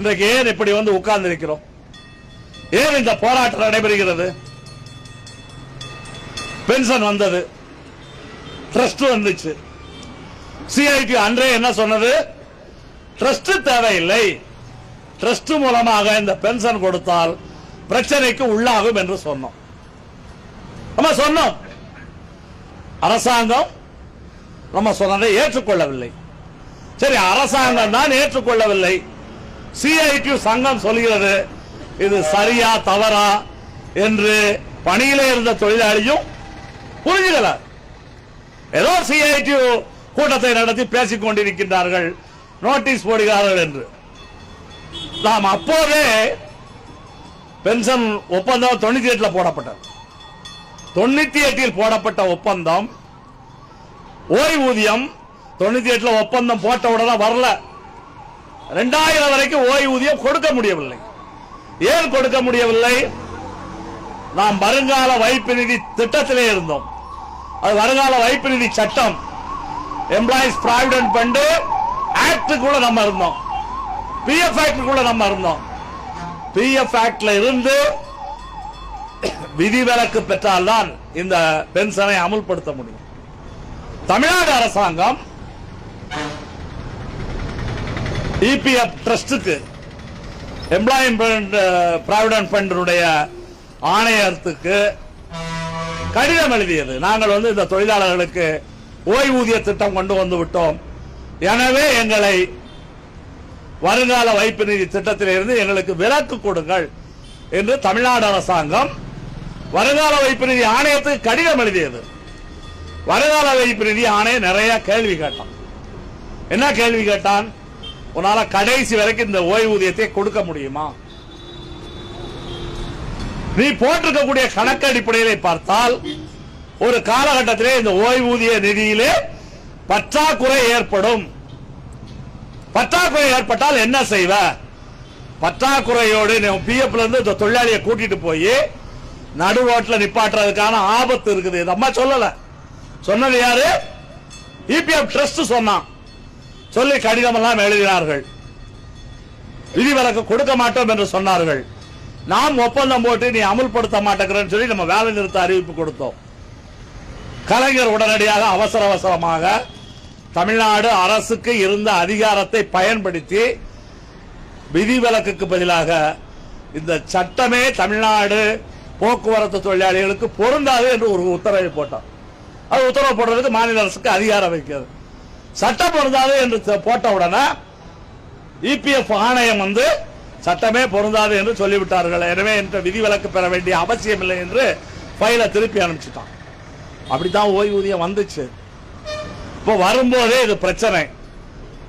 இன்றைக்கு ஏன் இப்படி வந்து உட்கார்ந்து இருக்கிறோம்? ஏன் இந்த போராட்டம் நடைபெறுகிறது? பென்ஷன் வந்தது. ட்ரஸ்ட் வந்துச்சு. சிஐடி அன்றே என்ன சொன்னது? ட்ரஸ்ட் தேவையில்லை. ட்ரஸ்ட் மூலமாக இந்த பென்ஷன் கொடுத்தால் பிரச்சனைக்கு உள்ளாகும் என்று சொன்னோம். நம்ம சொன்னோம். அரசாங்கம் நம்ம சொன்னதை ஏற்றுக்கொள்ளவில்லை. சரி அரசாங்கம் தான் ஏற்றுக்கொள்ளவில்லை. சிஐடியு சங்கம் சொல்கிறது இது சரியா தவறா என்று பணியிலே இருந்த தொழிலாளியும் புரிஞ்சுக்கல. ஏதோ சிஐடியு கூட்டத்தை நடத்தி பேசிக் கொண்டிருக்கின்றார்கள் நோட்டீஸ் போடுகிறார்கள் என்று. நாம் அப்போதே பென்ஷன் ஒப்பந்தம் தொண்ணூத்தி எட்டுல போடப்பட்டது. தொண்ணூத்தி எட்டில் போடப்பட்ட ஒப்பந்தம் ஓய்வூதியம் தொண்ணூத்தி எட்டுல ஒப்பந்தம் போட்ட உடனே வரல. ரெண்டாயிரம் வரைக்கும் ஓய்வூதியம் கொடுக்க முடியவில்லை. ஏன் கொடுக்க முடியவில்லை? நாம் வருங்கால வைப்பு நிதி திட்டத்திலே இருந்தோம். அது வருங்கால வைப்பு நிதி சட்டம். எம்ப்ளாயிஸ் ப்ராவிடன்ட் ஃபண்ட் ஆக்டுக்குள்ள நம்ம இருந்தோம். பிஎஃப் ஆக்டுக்குள்ள நம்ம இருந்தோம். பிஎஃப் ஆக்ட்ல இருந்து விதிவிலக்கு பெற்றால்தான் இந்த பென்ஷனை அமுல்படுத்த முடியும். தமிழ்நாடு அரசாங்கம் இபிஎஃப் ட்ரஸ்டுக்கு எம்ப்ளாய்மெண்ட் ப்ராவிடன்ட் ஃபண்டினுடைய ஆணையத்துக்கு கடிதம் எழுதியது. நாங்கள் வந்து இந்த தொழிலாளர்களுக்கு ஓய்வூதிய திட்டம் கொண்டு வந்து விட்டோம். எனவே எங்களை வருங்கால வைப்பு நிதி திட்டத்திலிருந்து எங்களுக்கு விலக்கு கொடுங்கள் என்று தமிழ்நாடு அரசாங்கம் வருங்கால வைப்பு நிதி ஆணையத்துக்கு கடிதம் எழுதியது. வருங்கால வைப்பு நிதி ஆணையம் நிறைய கேள்வி கேட்டான். என்ன கேள்வி கேட்டான்? உன்னால கடைசி வரைக்கும் இந்த ஓய்வூதியத்தை கொடுக்க முடியுமா? நீ போட்டிருக்கக்கூடிய கணக்கு அடிப்படையிலே பார்த்தால் ஒரு காலகட்டத்திலே இந்த ஓய்வூதிய நிதியிலே பற்றாக்குறை ஏற்படும். பற்றாக்குறை ஏற்பட்டால் என்ன செய்வ? பற்றாக்குறையோடு பிஎஃப்ல இருந்து இந்த தொழிலாளியை கூட்டிட்டு போய் நடுவோட்டில் நிப்பாட்டுறதுக்கான ஆபத்து இருக்குது. இது அம்மா சொல்லல. சொன்னது யாரு? இபிஎஃப் ட்ரஸ்ட் சொன்னான். சொல்லி கடிதம் எல்லாம் எழுதினார்கள். விதிவிலக்கு கொடுக்க மாட்டோம் என்று சொன்னார்கள். நாம் ஒப்பந்தம் போட்டு நீ அமுல்படுத்த மாட்டேங்கிறன்னு சொல்லி நம்ம வேலை நிறுத்த அறிவிப்பு கொடுத்தோம். கலைஞர் உடனடியாக அவசர அவசரமாக தமிழ்நாடு அரசுக்கு இருந்த அதிகாரத்தை பயன்படுத்தி விதிவிலக்குக்கு பதிலாக இந்த சட்டமே தமிழ்நாடு போக்குவரத்து தொழிலாளிகளுக்கு பொருந்தாது என்று ஒரு உத்தரவை போட்டார் அது உத்தரவு போடுறதுக்கு மாநில அரசுக்கு அதிகாரம் வைக்கிறது. சட்டம் பொருந்தாது என்று போட்ட உடனே இபிஎஃப் ஆணையம் வந்து சட்டமே பொருந்தாது என்று சொல்லிவிட்டார்கள். எனவே என்ற விதிவிலக்கு பெற வேண்டிய அவசியம் இல்லை என்று ஃபைலை திருப்பி அனுப்பிச்சிட்டான். அப்படித்தான் ஓய்வூதியம் வந்துச்சு. இப்போ வரும்போதே இது பிரச்சனை.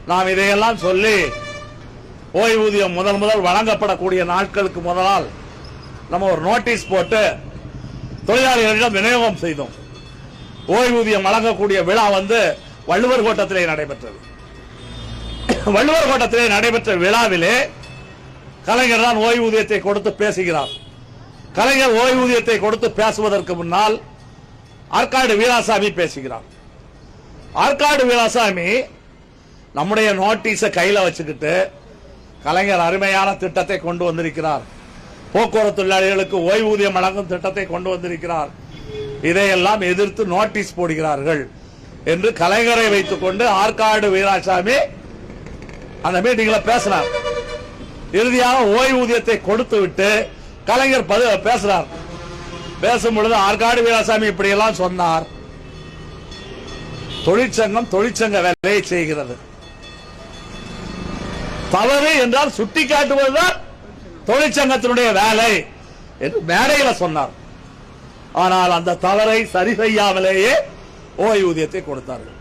நாம் இதையெல்லாம் சொல்லி ஓய்வூதியம் முதல் முதல் வழங்கப்படக்கூடிய நாட்களுக்கு முதலால் நம்ம ஒரு நோட்டீஸ் போட்டு தொழிலாளிகளிடம் விநியோகம் செய்தோம். ஓய்வூதியம் வழங்கக்கூடிய விழா வந்து வள்ளுவர் கோட்டத்திலே நடைபெற்றது. வள்ளுவர் கோட்டத்திலே நடைபெற்ற விழாவிலே கலைஞர் தான் ஓய்வூதியத்தை கொடுத்து பேசுகிறார். கலைஞர் ஓய்வூதியத்தை கொடுத்து பேசுவதற்கு முன்னால் ஆற்காடு வீராசாமி பேசுகிறார். ஆற்காடு வீராசாமி நம்முடைய நோட்டீஸை கையில் வச்சுக்கிட்டு கலைஞர் அருமையான திட்டத்தை கொண்டு வந்திருக்கிறார். போக்குவரத்து தொழிலாளிகளுக்கு ஓய்வூதியம் வழங்கும் திட்டத்தை கொண்டு வந்திருக்கிறார். இதையெல்லாம் எதிர்த்து நோட்டீஸ் போடுகிறார்கள். என்று கலைஞரை வைத்துக் கொண்டு ஆற்காடு வீராசாமி அந்த மீட்டிங்ல பேசினார். இறுதியாக ஓய்வூதியத்தை கொடுத்து விட்டு கலைஞர் பேசுறார். பேசும் பொழுது ஆற்காடு வீராசாமி இப்படி எல்லாம் சொன்னார். தொழிற்சங்கம் தொழிற்சங்க வேலையை செய்கிறது. தவறு என்றால் சுட்டி காட்டுவதுதான் தொழிற்சங்கத்தினுடைய வேலை என்று மேடையில் சொன்னார். ஆனால் அந்த தவறை சரி செய்யாமலேயே ஓய்வூதியத்தை கொடுத்தார்கள்